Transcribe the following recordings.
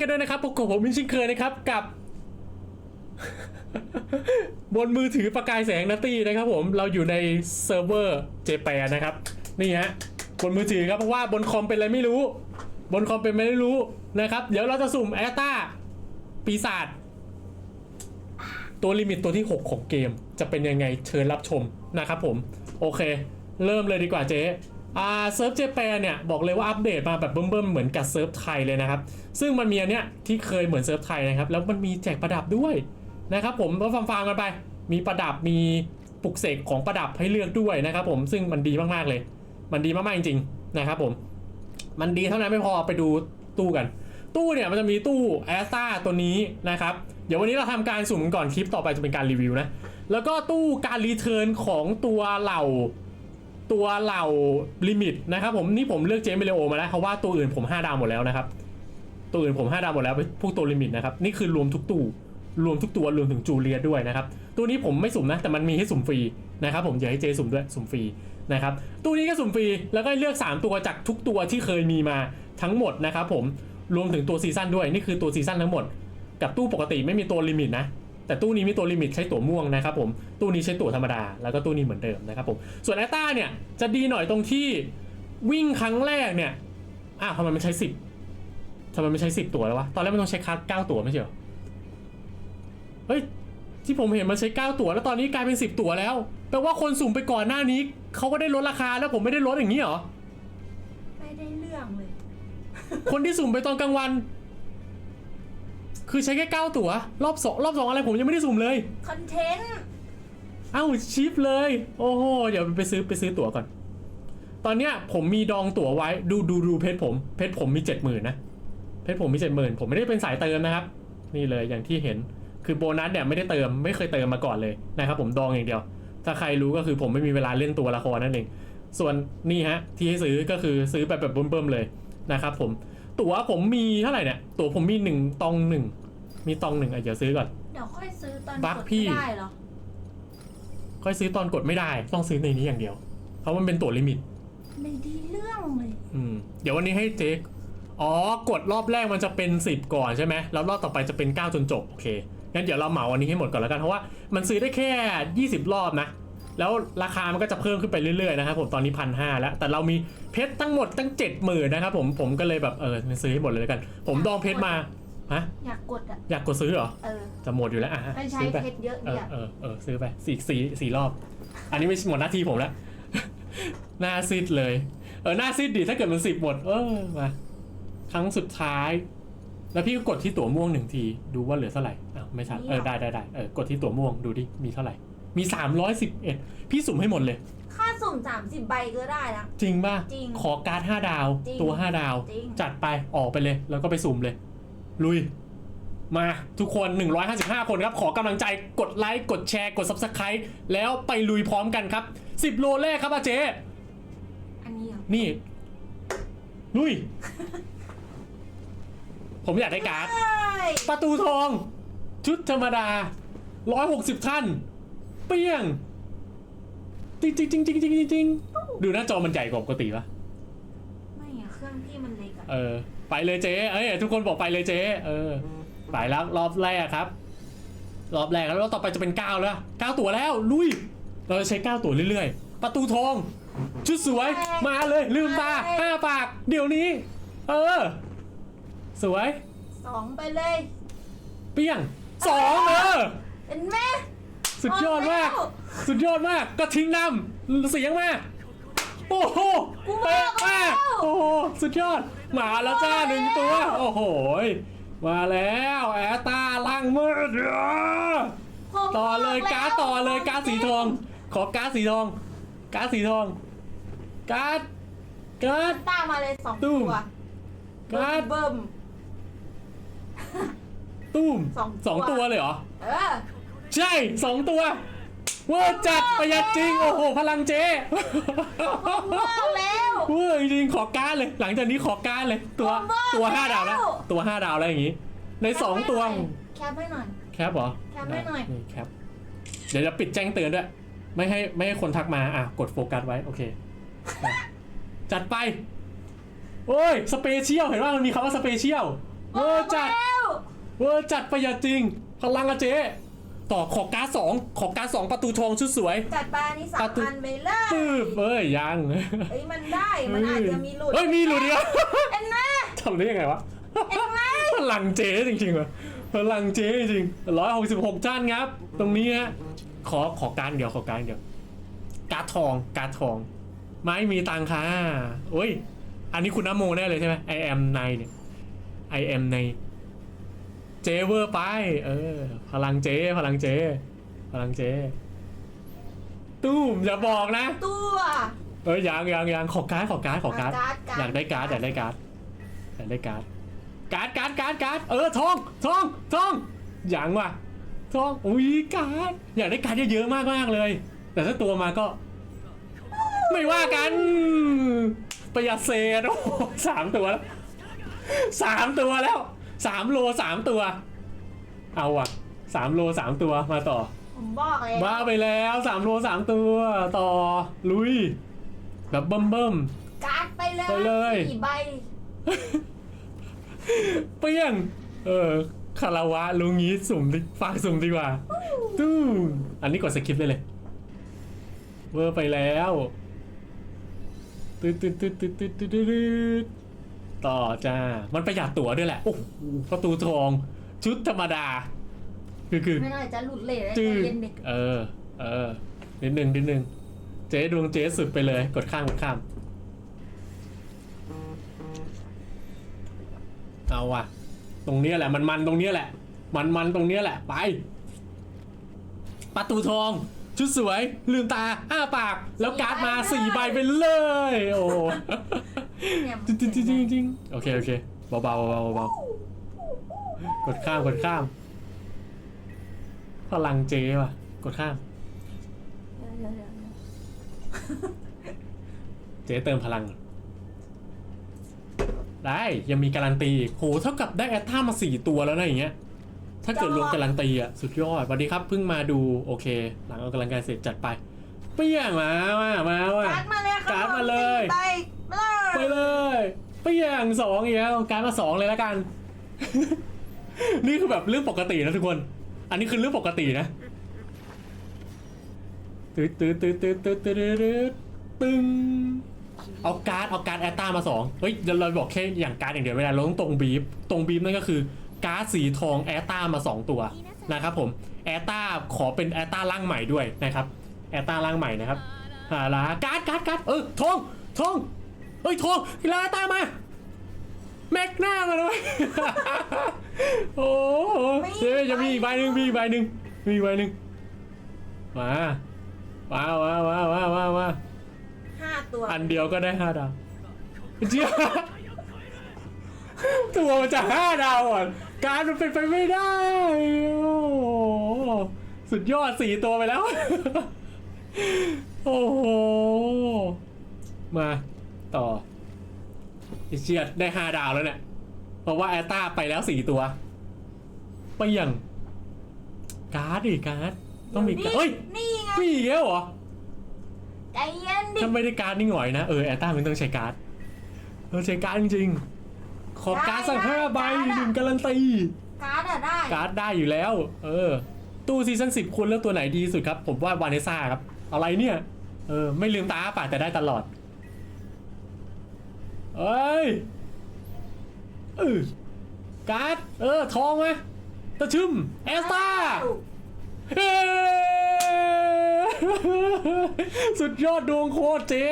กันด้วยนะครับพบกับผมมิชินเคยนะครับกับ บนมือถือประกายแสงนัตตี้นะครับผมเราอยู่ในเซิร์ฟเวอร์เจแปนนะครับ นี่ฮะบนมือถือครับเพราะว่าบนคอมเป็นอะไรไม่รู้ บนคอมเป็นไม่รู้นะครับ เดี๋ยวเราจะสุ่มแอตตาปีศาจตัวลิมิตตัวที่ 6 ของเกม จะเป็นยังไงเชิญรับชมนะครับผม โอเค เริ่มเลยดีกว่าเจ๊ อ่าเซิร์ฟเจแปนเนี่ยบอกเลยว่าอัปเดตมาแบบเบิ่มๆเหมือนกับเซิร์ฟไทยเลยนะครับ ซึ่งมันมีอันเนี้ยที่เคยเหมือนเซิร์ฟไทยนะครับ แล้วมันมีแจกประดับด้วยนะครับผมก็ฟังๆกันไป มีประดับมีปลุกเสกของประดับให้เลือกด้วยนะครับผมซึ่งมันดีมากๆเลย มันดีมากๆจริงๆนะครับผมมันดีเท่านั้นไม่พอไปดูตู้กัน ตู้เนี่ยมันจะมีตู้แอสตาตัวนี้นะครับ เดี๋ยววันนี้เราทำการสุ่มก่อนคลิปต่อไปจะเป็นการรีวิวนะแล้วก็ตู้การรีเทิร์นของตัวเหล่า ตัวเหล่าลิมิตนะครับผมนี่ผมเลือกเจมเบเลโอมาแล้วเพราะว่าตัวอื่นผม5ดาวหมดแล้วนะครับ ตัวอื่นผม5ดาวหมดแล้วพวกตัวลิมิตนะครับนี่คือรวมทุกตู้รวมทุกตัวรวมถึงจูเลียด้วยนะครับตู้นี้ผมไม่สุ่มนะแต่มันมีให้สุ่มฟรีนะครับผมอย่าให้เจสุ่มด้วยสุ่มฟรีนะครับตู้นี้ก็สุ่มฟรีแล้วก็เลือก 3 ตัวจากทุกตัวที่เคยมีมาทั้งหมดนะครับผมรวมถึงตัวซีซั่นด้วยนี่คือตัวซีซั่นทั้งหมด กับตู้ปกติไม่มีตัวลิมิตนะ แต่ตู้นี้มีตัวลิมิตใช้ตั๋วม่วงนะครับผมตู้นี้ใช้ตั๋วธรรมดาแล้วก็ตู้นี้เหมือนเดิมนะครับผมส่วนแอตตาเนี่ยจะดีหน่อยตรงที่วิ่งครั้งแรกเนี่ยอ้าวทำไมมันใช้สิบทำไมมันใช้สิบตั๋วแล้ววะตอนแรกมันต้องใช้คัสเก้าตั๋วไม่ใช่เหรอเฮ้ยที่ผมเห็นมันใช้เก้าตั๋วแล้วตอนนี้กลายเป็นสิบตั๋วแล้วแปลว่าคนสุ่มไปก่อนหน้านี้เขาก็ได้ลดราคาแล้วผมไม่ได้ลดอย่างนี้เหรอไม่ได้เรื่องเลย คนที่สุ่มไปตอนกลางวัน คือใช้แค่เก้าตั๋ว รอบสองรอบสองอะไรผมยังไม่ได้สุ่มเลย คอนเทนต์เอ้าชิปเลย โอ้โหเดี๋ยวไปซื้อไปซื้อตั๋วก่อน ตอนเนี้ยผมมีดองตั๋วไว้ดูดูดูเพชรผม เพชรผมมีเจ็ดหมื่นนะเพชรผมมีเจ็ดหมื่นผมไม่ได้เป็นสายเติมนะครับ นี่เลยอย่างที่เห็นคือโบนัสเนี่ยไม่ได้เติมไม่เคยเติมมาก่อนเลยนะครับผมดองอย่างเดียว ถ้าใครรู้ก็คือผมไม่มีเวลาเล่นตัวละครนั่นเองส่วนนี่ฮะที่ให้ซื้อก็คือซื้อแบบแบบเบิ่มๆเลยนะครับผม ตั๋วผมมีเท่าไหร่เนี่ย ตั๋วผมมีหนึ่งตองหนึ่ง มีตองหนึ่งอะเดี๋ยวซื้อก่อน เดี๋ยวค่อยซื้อตอนบัคกดพี่ ไม่ได้เหรอ ค่อยซื้อตอนกดไม่ได้ ต้องซื้อในนี้อย่างเดียว เพราะมันเป็นตั๋วลิมิต ไม่ได้เรื่องเลย อืม เดี๋ยววันนี้ให้เจ๊อ๋อ กดรอบแรกมันจะเป็น 10 ก่อนใช่ไหม แล้วรอบต่อไปจะเป็น 9 จนจบ โอเค งั้นเดี๋ยวเราเหมาอันนี้ให้หมดก่อนแล้วกัน เพราะว่ามันซื้อได้แค่ 20 รอบนะ แล้วราคามันก็จะเพิ่มขึ้นไปเรื่อยๆนะครับผมตอนนี้พันห้าแล้ว แต่เรามีเพชรทั้งหมดตั้งเจ็ดหมื่นนะครับผมผมก็เลยแบบเออซื้อให้หมดเลยแล้วกัน ผมดองเพชรมาฮะอยากกดอะอยากกดซื้อเหรอเออจะหมดอยู่แล้วอะให้ใช้ซื้อไปเพชรเยอะเอดีออะเออเออซื้อไปสี่สี่สี่รอบ อันนี้ไม่หมดหน้าที่ผมแล้ว หน้าซิดเลยเออหน้าซิดดิถ้าเกิดมันสิบหมดเออมาครั้งสุดท้าย แล้วพี่ก็กดที่ตั๋วม่วงหนึ่งทีดูว่าเหลือเท่าไหร่อ้าวไม่ชัดเออได้ได้ได้เออกดที่ตั๋วม่วงดูดิมีเท่าไหร่ มีสามร้อยสิบเอ็ดพี่สุ่มให้หมดเลย ค่าสุ่ม 30 ใบก็ได้นะจริงป่ะ จริงขอการ์ดห้าดาว จริงตัวห้าดาว จริง จัดไปออกไปเลย แล้วก็ไปสุ่มเลย ลุย มาทุกคน 155 คนครับ ขอกำลังใจกดไลค์ กดแชร์ กด Subscribe แล้วไปลุยพร้อมกันครับ 10 โลแรกครับอาเจ๊อันนี้เหรอนี่ ลุย ผมอยากได้การ์ดใช่ประตูทอง ชุดธรรมดา 160 ท่าน เปี้ยงจริงจริงจริงจริงจริงจริงดูหน้าจอมันใหญ่กว่าปกติปะไม่อะเครื่องพี่มันเล็กอะเออ ไปเลยเจ๊เอ้ยทุกคนบอกไปเลยเจ๊เออไปแล้วรอบแรกครับ รอบแรกแล้วรอบต่อไปจะเป็นเก้าแล้วเก้าตัวแล้วลุย เราจะใช้เก้าตัวเรื่อยๆ ประตูทอง ชุดสวยมาเลยลืมตาห้าปาก เดี๋ยวนี้ เออ สวยสองไปเลย เปี้ยงสองเออเห็นไหม สุดยอดมากบอกสุดยอดมาก ก็ทิ้งนำเสียงมาโอ้โหเป๊ะมากโอ้โห สุดยอด มาแล้วจ้าหนึ่งตัว โอ้โห มาแล้วแอตตาลังมืดแล้วผมต่อเลยบแวการ์ดต่อเลยการ์ดสีทอง ขอการ์ดสีทอง การ์ดสีทอง การ์ด การ์ดตามมาเลยสองตุ้ตัมวการ์ดเบิ่มตุ้มสองตัวสองตัวเลยเหรอ เออ ใช่สองตัวเวอร์จัดประหยัดจริง โอ้โห พลังเจ๊ผมบอกแล้วเวอร์จริงๆขอการดเลย หลังจากนี้ขอการดเลย ตัวผมบอกตัวห้าดาวแล้วแล้วตัวห้าดาวแล้วอย่างนี้ ในสองตัว แคปให้หน่อย แคปเหรอ แคปให้หน่อยนี่แคป เดี๋ยวจะปิดแจ้งเตือนด้วย ไม่ให้ไม่ให้คนทักมา อะ กดโฟกัสไว้ โอเคอะจัดไป โอ้ย สเปเชียล เห็นว่ามันมีคำว่าสเปเชียล เวอร์จัดแล้วเวอร์จัดประหยัดจริง พลังอะเจ๊ ต่อขอการดสองขอการดสองประตูทองชุดสวย จัดไปอันนี่สาอะมตุ๊อันไปเลยปื้บเอ้ยยังเอ้ยมันได้มันอาจจะมีหลุดเฮ้ยมีหลุดเดียวเอ็นนะทำได้ยังไงวะเอ็นไหมพลังเจ๊จริงๆวะพลังเจ๊จริงร้อยหกสิบหกจานครับ ตรงนี้ฮะขอขอการดเดียวขอการดเดียวการดทองการดทอง ไม่มีตังค่ะโอ้ย อันนี้คุณน้ำโมแน่เลยใช่ไหม I am ในเนี่ย I am ใน เจเวอร์ไป เออ พลังเจ พลังเจ พลังเจ ตู้มอย่าบอกนะ ตัว เอ้ยยังยังยังขอการ์ดขอการ์ดขอการ์ดการ์ดการ์ด อยากได้การ์ดอยากได้การ์ดอยากได้การ์ดการ์ดการ์ดการ์ดการ์ดเออทองทองทองยังว่ะทองอุ้ยการ์ดอยากได้การ์ดเยอะๆมากมากๆเลย แต่ถ้าตัวมาก็ ไม่ว่ากันประหยัดเศษโอ้โหสามตัวแล้วสามตัวแล้ว สามโลสามตัว เอาว่ะสามโลสามตัวมาต่อ ผมบอกเลยบ้าไปแล้วสามโลสามตัว ต่อลุย แบบเบิ่มเบิ่ม การ์ดไปเลยไปเลย สี่ใบเปี้ยง เออคาราวะลุงงี้สุ่มดิฝากสุ่มดีกว่า ตู้มอันนี้กดสคริปต์ได้เลย เวอร์ไปแล้วตืดตืดตืดตืดตืดตืดตืด ต่อจ้า มันประหยัดตั๋วด้วยแหละ โอ้โหประตูทองชุดธรรมดา คือคือไม่น่าจะหลุดเลยนะจืใจดเย็นดิเออ เออ นิดนึงนิดนึง เจ๊ดวงเจ๊สุดไปเลย กดข้ามกดข้าม เอาว่ะ ตรงเนี้ยแหละ มันมันตรงเนี้ยแหละ มันมันตรงเนี้ยแหละ ไป ประตูทอง ชุดสวย ลืมตา อ้าปาก แล้วการ์ดมาสี่ใบไปเลย โอ้ เนี่ยจริงจริงจริงจริงโอเคโอเคเบาๆเบาๆเบาๆกดข้ามกดข้ามพลังเจ๊ว่ะ กดข้ามเดี๋ยวเดี๋ยวเดี๋ยวเจ๊เติมพลัง ได้ยังมีการันตีอีกโหเท่ากับได้แอตท่ามาสี่ตัวแล้วนะอย่างเงี้ย ถ้าเกิดรวมการันตีอะสุดยอดสวัสดีครับเพิ่งมาดูโอเค หลังออกกำลังกายเสร็จจัดไป เปี้ยงมามามาว่ะการ์ดมาเลยครับการ์ดมาเลย สี่ใบมา ไป เลย เลยเปี้ยงสองอีกแล้วการมาสองเลยแล้วกัน นี่คือแบบเรื่องปกตินะทุกคน อันนี้คือเรื่องปกตินะตืดตืดตืดตืดตืดตืดตืดตึงเอาการ์ดเอาการ์ดแอตตามาสองเฮ้ยเดี๋ยวเราบอกแค่อย่างการ์ดอย่างเดียวไม่ได้เราต้องตรงบีฟตรงบีฟนั่นก็คือการ์ดสีทองแอตตามาสองตัวนะครับผมแอตตาขอเป็นแอตตาร่างใหม่ด้วยนะครับแอตตาร่างใหม่นะครับหาละการ์ดการ์ดการ์ดเออทองทอง เฮ้ยทองทีละแอตตามา แม็กหน้ามาเลยโอ้โหเดี๋ยวจะมีอีกใบหนึ่งมีอีกใบหนึ่งมีอีกใบหนึ่งมาว้าวว้าวว้าวว้าวว้าวว้าวห้าตัวอันเดียวก็ได้ห้าดาวเจี๊ยตัวมันจะห้าดาวอะการมันเป็นไปไม่ได้โอ้โหสุดยอดสี่ตัวไปแล้ว โอ้โห มา ต่อไอเชียดได้ห้าดาวแล้วเนี่ย เพราะว่าแอตตาไปแล้วสี่ตัว ไปยังการ์ดดิการ์ดต้องมีการ์ดเฮ้ยนี่ไงมีอีกแล้วเหรอใจเย็นดิถ้าไม่ได้การ์ดนี่หน่อยนะ เออแอตตามันต้องใช้การ์ดเออใช้การ์ดจริงๆ ขอการ์ดสักห้าใบหนึ่งการันตีการ์ดอะได้ การ์ดได้อยู่แล้ว เออ ตู้ซีซั่นสิบคุณเลือกตัวไหนดีที่สุดครับ ผมว่าวานิซ่าครับ อะไรเนี่ย เออ ไม่ลืมตาอ้าปากแต่ได้ตลอด เอ้ยเออการ์ด เออ ทองไหมตะชึมแอสตาเฮ้สุดยอดดวงโคตรเจ๊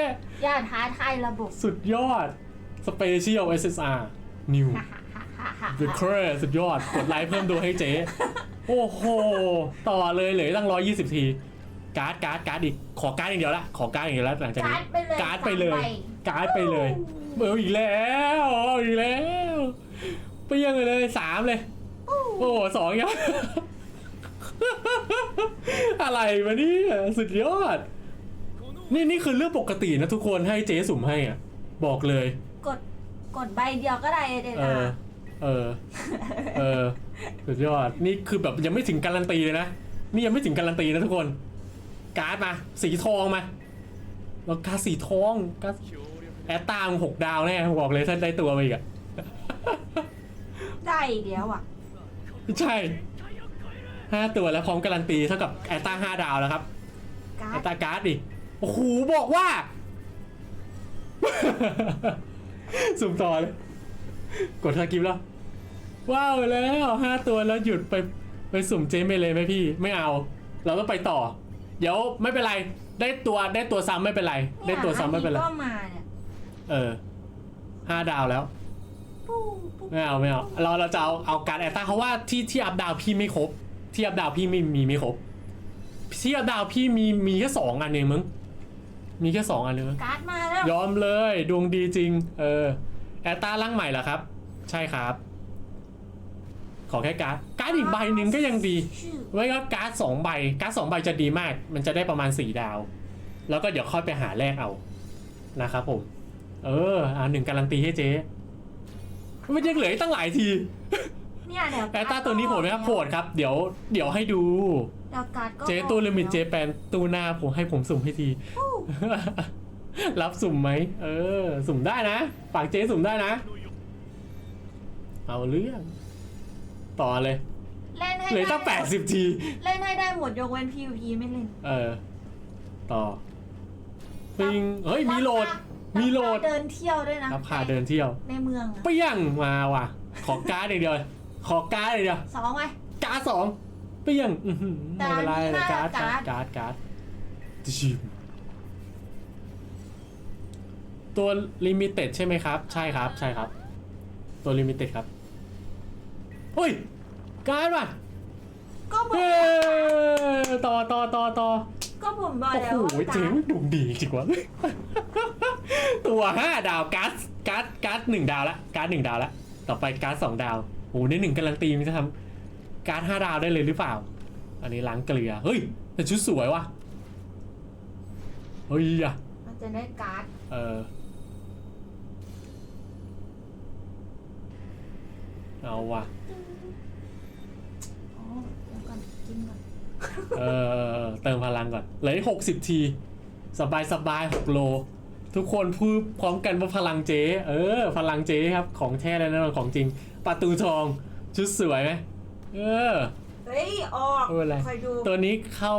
อย่าท้าทายระบบสุดยอด Special SSR New ฮ่าฮ่าฮ่าฮ่าฮ่า The c r e สุดยอด กดไลค์เพิ่มดวงให้เจ๊ โอ้โห ต่อเลยเหลือตั้ง120ที การ์ดการ์ดการ์ดอีก ขอการ์ดอย่างเดียวละ ขอการ์ดอย่างเดียวละหลังจากการ์นี้ดไปเลยการ์ดไปเลยสามใบการ์ดไปเลย เอออีกแล้วเอาอีกแล้วเปรี้ยงไปเลยสามเลย โอ้โหสองยังอะไรวะเนี่ยสุดยอด นี่นี่คือเรื่องปกตินะทุกคนให้เจ๊สุ่มให้อะ บอกเลย กดกดใบเดียวก็ได้เดเอน่าอเออ เออ สุดยอด นี่คือแบบยังไม่ถึงการันตีเลยนะ นี่ยังไม่ถึงการันตีนะทุกคน การ์ดมา สีทองมา แล้วการ์ดสีทองการ์ด แอตตามหกดาวแน่บอกเลยถ้าได้ตัวไปอีกอะได้อีกเดียวอะ ใช่ห้าตัวแล้วพร้อมการันตีเท่ากับแอตตาห้าดาวแล้วครับการ์แอดตตาการ์ดดิโอ้โหบอกว่า สุ่มต่อเลย กดทากิฟแล้ว ว้าวแล้วห้าตัวแล้วหยุดไปไปสุ่มเจมไปเลยไหมพี่ ไม่เอา เราต้องไปต่อ เดี๋ยวไม่เป็นไร ได้ตัวได้ตัวซ้ำไม่เป็นไร ได้ตัวซ้ำไม่เป็นไรยอัก็มาเนี่ย เออห้าดาวแล้วปู้ปู้ไม่เอาไม่เอาเราเราจะเอาเอาการแอตตาเพราะว่าที่ที่อัพดาวพี่ไม่ครบ ที่อัพดาวพี่ไม่มีไม่ครบ ที่อัพดาวพี่มีมีแค่สองอันเองมึงมีแค่สองอันเลยมึงการ์ดมาแล้วยอมเลยดวงดีจริง เออแอตตาร่างใหม่เหรอครับ ใช่ครับ ขอแค่การ์ดการ์ดอีกใบหนึ่งก็ยังดีชื่อไว้ก็การ์ดสองใบการ์ดสองใบจะดีมาก มันจะได้ประมาณสี่ดาว แล้วก็เดี๋ยวค่อยไปหาแลกเอานะครับผม เออ อ่าหนึ่งการันตีให้เจ๊มันยังเหลืออีกตั้งหลายทีเนี่ยเดี๋ยวแอตตาตัวนี้โหดไหมครับโหดครับ เดี๋ยวเดี๋ยวให้ดู เดี๋ยวการ์ดก็เจ๊ตู้ลิมิตเจ๊แปนตู้หน้าผมให้ผมสุ่มให้ทีปู้รับสุ่มไหม เออ สุ่มได้นะฝากเจ๊สุ่มได้นะ เอาเรื่อง ต่อเลยเล่นให้เหลือได้ตั้งแปดสิบที เล่นให้ได้หมดยกเว้น PVP ไม่เล่น เออ ต่อปิงเฮ้ยมีโหลด มีโหลด เดินเที่ยวด้วยนะรับพาเดินเที่ยวในเมืองอะเปี้ยงมาว่ะ ขอการ์ดอย่างเดียว ขอการ์ดอย่างเดียว สองไหม การ์ดสองเปี้ยงอื้อหือแต่ไม่เป็นไรอันนี้น่าการ์ดการ์ดการ์ดการ์ดชิมตัวลิมิเต็ดใช่ไหมครับ ใช่ครับ ใช่ครับ ตัวลิมิเต็ดครับเฮ้ย การ์ดว่ะก็บอกเฮ้ต่อต่อต่อต่อก็ผมบอกโอ้แล้วโหว่าเจ๋การง์ดดุดีจริงวะ ตัวห้าดาวการ์ดการ์ดการ์ดหนึ่งดาวละการ์ดหนึ่งดาวละต่อไปการ์ดสองดาวโอ้โหในหนึ่งการันตีมันจะทำการ์ดห้าดาวได้เลยหรือเปล่า อันนี้ล้างเกลือเฮ้ยแต่ชุดสวยว่ะเฮ้ยอะมันจะได้การ์ดเออเอาว่ะอ๋อเดี๋ยวก่อนกินก่อนเออเติมพลังก่อนเหลือหกสิบที สบายสบายหกโล ทุกคนพูดพร้อมกันว่าพลังเจ๊เออ พลังเจ๊ครับของแท้และแน่นอนของจริงประตูทองชุดสวยไหมเออเฮ้ยออกไม่เป็นไรคอยดูตัวนี้เข้า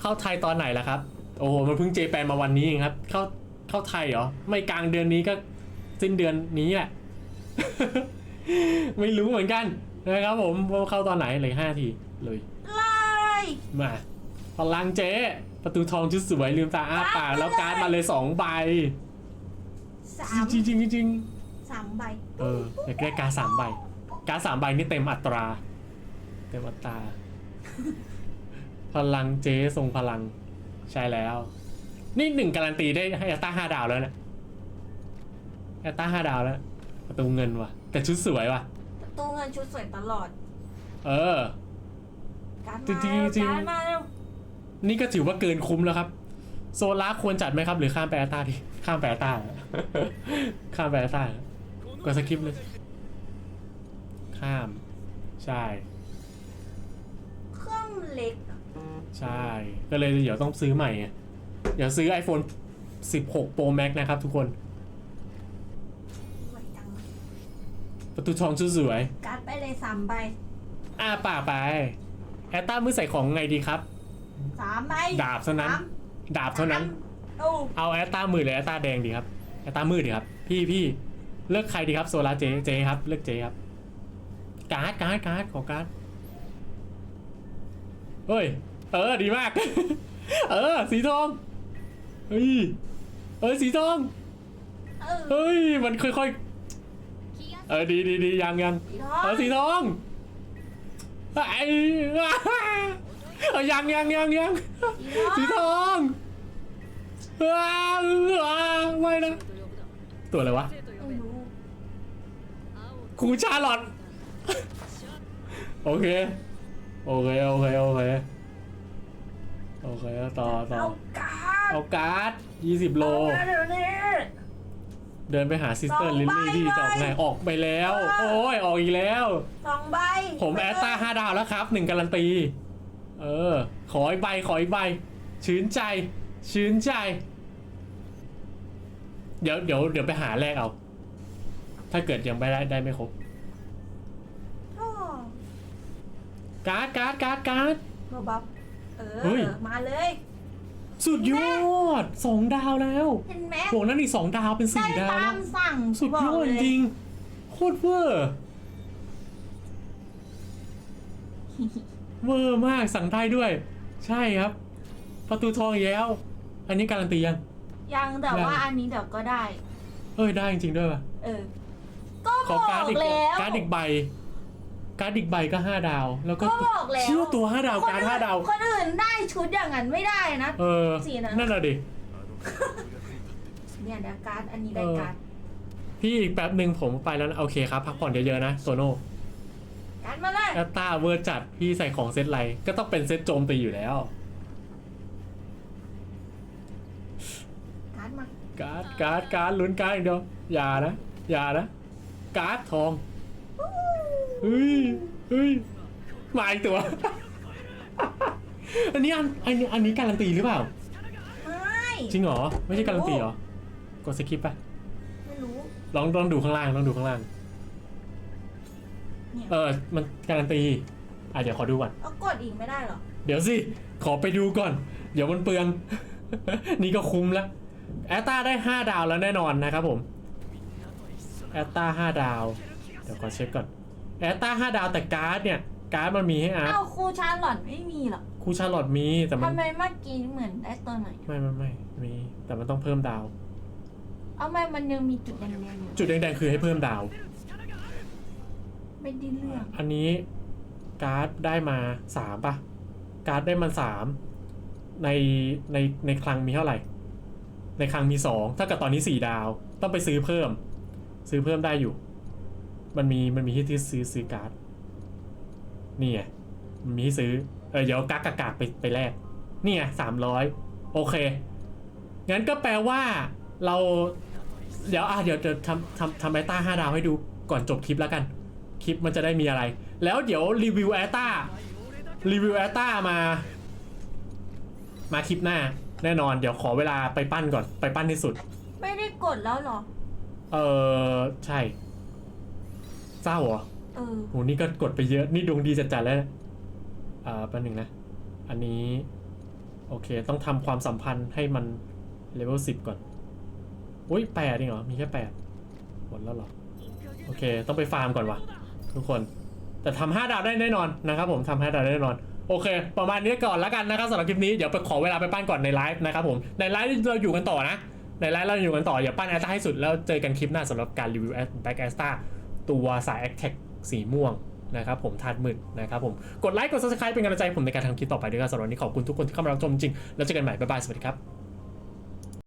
เข้าไทยตอนไหนล่ะครับ โอ้โหมันเพิ่งเจแปนมาวันนี้เองครับ เข้าเข้าไทยเหรอไม่กลางเดือนนี้ก็สิ้นเดือนนี้แหละ ไม่รู้เหมือนกันนะครับผมว่าเข้าตอนไหนเลยห้าทีเลยไล่มาพลังเจ๊ ประตูทองชุดสวยลืมตาอ้าปากแล้วการ์ดมาเลยสองใบสามจริงจริงๆจริงสามใบๆเอออยากได้การ์ดสามใบ การ์ดสามใบนี่เต็มอัตรา เต็มอัตรา พลังเจ๊ทรงพลังใช่แล้ว นี่หนึ่งการันตีได้ให้แอตตาห้าดาวแล้วเนี่ยแอตตาห้าดาวแล้ว ประตูเงินว่ะ แต่ชุดสวยว่ะตู้เงินชุดสวยตลอด เออ การดจริมางๆจริงๆการดมาเร็ว นี่ก็ถือว่าเกินคุ้มแล้วครับ โซล่าควรจัดไหมครับ หรือข้ามไปแอตตาดิ ข้ามไปแอตตาข้ามไปแอตตากดสคริปต์เลย ข้าม ใช่ เครื่องเล็กอะใช่ ก็เลยเดี๋ยวต้องซื้อใหม่ไงเดี๋ยวซื้อ iPhone 16 Pro Max นะครับทุกคนไหวจังประตูทองชุดสวยการดไปเลยสามใบอ้าป่ากไป แอตตามือใส่ของไงดีครับ สามใบดาบเท่านั้น สมดาบเท่านั้น สมโอ้เอาแอตตามือหรือแอตตาแดงดีครับแอตตามือดีครับ พี่พี่เลือกใครดีครับโซลาเจเจครับเลือกเจครับ การ์ดการ์ดการ์ดขอการ์ดเฮ้ย เออดีมาก เออ สีทองเฮ้ยเออสีทองเออเฮ้ยมันค่อยๆเออดีดีดียังยังสีทอเอองสีทองไอ้ เออยังยังยังยังสีทองว้าวว้าวไม่นะตัวอะไรวะไม่รู้ครูชาลอตโอเค โอเค โอเค โอเค โอเค ต่อต่อ เอาการดเอาการ์ด20โลเอามาเดี๋ยวนี้เดินไปหาซิสเตอสอร์งลิลใบลี่ที่จะออกไหนเลยออกไปแล้วเออโอ้ย ออกอีกแล้ว สองใบ ผมแอตตาห้าดาวแล้วครับหนึ่งการันตี เออ ขออีกใบ ขออีกใบ ชื้นใจ ชื้นใจ เดี๋ยวเดี๋ยวเดี๋ยวไปหาแลกเอา ถ้าเกิดยังไม่ได้ได้ไม่ครบการ์ดการ์ดการ์ดการ์ด โรบับเอเฮ้ย อ มาเลย สุดยอดสองดาวแล้วเห็นไหมบวกนั้นอีกสองดาวเป็นได้สี่ดาวตาแล้วมสั่งสุดยอบดกเลจริง โคตรเวอร์ เวอร์มากสั่งได้ด้วย ใช่ครับ ประตูทองอีกแล้ว อันนี้การันตียัง ยังแต่ยังว่าอันนี้เดี๋ยวก็ได้ เอ้ยได้จริงๆด้วยป่ะเออ ก็ขบออกการ์ดอีกแล้วการ์ดอีกใบ การ์ดอีกใบก็ห้าดาว แล้วก็ก็บอกแล้ว เชื่อตัวห้าดาวคนการ์ดอื่นห้าดาว คนอื่นได้ชุดอย่างนั้นไม่ได้นะ เออ สีนั้น นั่นแหละดิ เนี่ยเดี๋ยวการ์ดอันนี้ได้เออการ์ด พี่อีกแป๊บหนึ่งผมไปแล้วนะโอเคครับ พักผ่อนเยอะๆนะโซโน่ การ์ดมาเลยแอตตาเวอร์จัดพี่ใส่ของเซตไรก็ต้องเป็นเซตโจมตีอยู่แล้วการ์ดมาการ์ดการ์ดการ์ดลุ้นการ์ดอย่างเดียวอย่านะอย่านะ การ์ดทองเฮ้ยเฮ้ยมาอีกตัว อันนี้อันอันนี้อันนี้การันตีหรือเปล่า ไม่จริงเหรอ ไม่ใช่การันตีเหรอ กดสกิปไปไม่รู้ ลองลองดูข้างล่างลองดูข้างล่าง เนี่ยเออมันการันตีอะเดี๋ยวขอดูก่อน เอากดอีกไม่ได้เหรอ เดี๋ยวสิ ขอไปดูก่อน เดี๋ยวมันเปลือง นี่ก็คุ้มแล้วแอตตาได้ 5 ดาวแล้วแน่นอนนะครับผมแอตตา5ดาว เดี๋ยวขอเช็คก่อนแอตตา5ดาวแต่การ์ดเนี่ย การ์ดมันมีให้อาร์ตเอ้าครูชาร์ลอตไม่มีเหรอครูชาร์ลอตมีแต่มันทำไมเมื่อกี้เหมือนได้ตัวไหน ไม่ไม่ไม่มีแต่มันต้องเพิ่มดาว เอาไม่มันยังมีจุดแดงๆอยู่จุดแดงๆคือให้เพิ่มดาว ไม่ได้เรื่องอันนี้การ์ดได้มาสามป่ะ การ์ดได้มาสามในในในคลังมีเท่าไหร่ ในคลังมีสองถ้ากับตอนนี้สี่ดาวต้องไปซื้อเพิ่ม ซื้อเพิ่มได้อยู่ มันมีมันมีที่ที่ซื้อซื้อการ์ดนี่ไงมันมีให้ซื้อเออเดี๋ยวกากกากากไปไปแลกนี่ไงสามร้อยโอเค งั้นก็แปลว่าเรา เดี๋ยวอะเดี๋ยวจะทำทำทำไอต้าห้าดาวให้ดูก่อนจบคลิปแล้วกัน คลิปมันจะได้มีอะไร แล้วเดี๋ยวรีวิวแอตตารีวิวแอตตามา มาคลิปหน้า แน่นอนเดี๋ยวขอเวลาไปปั้นก่อนไปปั้นที่สุด ไม่ได้กดแล้วเหรอ เออใช่เศร้าเหรอเออโหนี่ก็กดไปเยอะนี่ดวงดีจัดๆแล้วนะอ่าแป๊บหนึ่งนะ อันนี้ โอเค ต้องทำความสัมพันธ์ให้มันเลเวลสิบก่อนอุ้ยแปดเองเหรอ มีแค่แปดหมดแล้วเหรอ โอเค ต้องไปฟาร์มก่อนวะ ทุกคน แต่ทำห้าดาวได้แน่นอนนะครับผมทำห้าดาวได้แน่นอน โอเค ประมาณนี้ก่อนแล้วกันนะครับสำหรับคลิปนี้เดี๋ยวไปขอเวลาไปปั้นก่อนในไลฟ์นะครับผมในไลฟ์เราอยู่กันต่อนะ ในไลฟ์เราอยู่กันต่ออย่าปั้นแอสตาให้สุดแล้วเจอกันคลิปหน้าสำหรับการรีวิวแบ็กแอสตาตัวสายแอคแท็กสีม่วงนะครับผมทาดมืดนะครับผมกดไลค์กด subscribe เป็นกำลังใจผมในการทำคลิปต่อไปด้วยครับสำหรับวันนี้ขอบคุณทุกคนที่เข้ามารับชมจริงแล้วเจอกันใหม่บ๊ายบายสวัสดีครับ